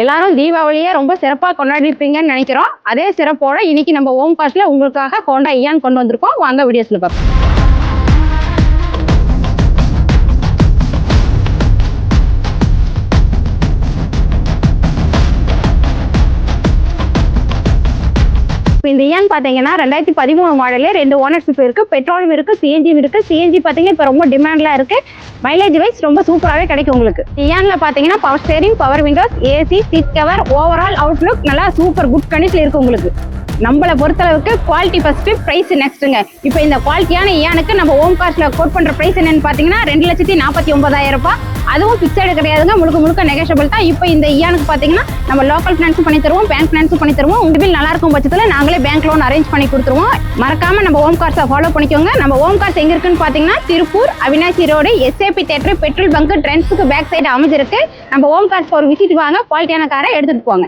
எல்லாரும் தீபாவளியை ரொம்ப சிறப்பாக கொண்டாடிருப்பீங்கன்னு நினைக்கிறோம். அதே சிறப்போட இன்னைக்கு நம்ம ஓம் காஸ்ட்ல உங்களுக்காக ஹோண்டா ஐயான் கொண்டு வந்திருக்கோம். வாங்க வீடியோஸ்ல பார்ப்போம். இப்போ இந்த ஏன் பார்த்தீங்கன்னா ரெண்டாயிரத்தி பதிமூணு மாடலே ரெண்டு ஓனர்ஷிப் இருக்குது பெட்ரோலும் இருக்குது சிஎன்ஜியும் இருக்குது சிஎன்ஜி பார்த்தீங்கன்னா இப்போ ரொம்ப டிமாண்டில் இருக்குது மைலேஜ் வைஸ் ரொம்ப சூப்பராகவே கிடைக்கும் உங்களுக்கு. இயான்ல பார்த்தீங்கன்னா power steering power windows AC seat cover overall outlook நல்லா சூப்பர் குட் கண்டிஷனில் இருக்குது உங்களுக்கு. நம்மளை பொறுத்தளவுக்கு குவாலிட்டி ஃபஸ்ட்டு ப்ரைஸ் நெக்ஸ்ட்டுங்க இப்போ இந்த குவாலிட்டியான இயானுக்கு நம்ம ஓம் காஸ்ட்டில் கோட் பண்ணுற ப்ரைஸ் என்னென்னு பார்த்தீங்கன்னா ரெண்டு லட்சத்தி நாற்பத்தி ஒன்பதாயிரம் ரூபாய். அதுவும் ஃபிக்ஸடு கிடையாதுங்க. முழுக்க முழுக்க நெகஷபிள் தான். இப்போ இந்த இயானுக்கு பார்த்தீங்கன்னா நம்ம லோக்கல் ஃபினான்ஸும் பண்ணி தருவோம் பேங்க் ஃபினான்ஸும் பண்ணி தருவோம். உங்க பில் நல்லா இருக்கும் பட்சத்தில் நாங்களே பேங்க் லோன் அரேஞ்ச் பண்ணி கொடுத்துருவோம். மறக்காம நம்ம ஓம் கார்ஸை ஃபாலோ பண்ணிக்கோங்க. நம்ம ஓம் கார்ஸ் எங்க இருக்குன்னு பார்த்தீங்கன்னா Tiruppur Avinashi road SAP theatre petrol bunk ட்ரெண்ட்ஸுக்கு back side அமைஞ்சிருக்கு. நம்ம ஓம் கார்ஸ் ஒரு விசிட் வாங்க குவாலிட்டியான காரை எடுத்துகிட்டு போங்க.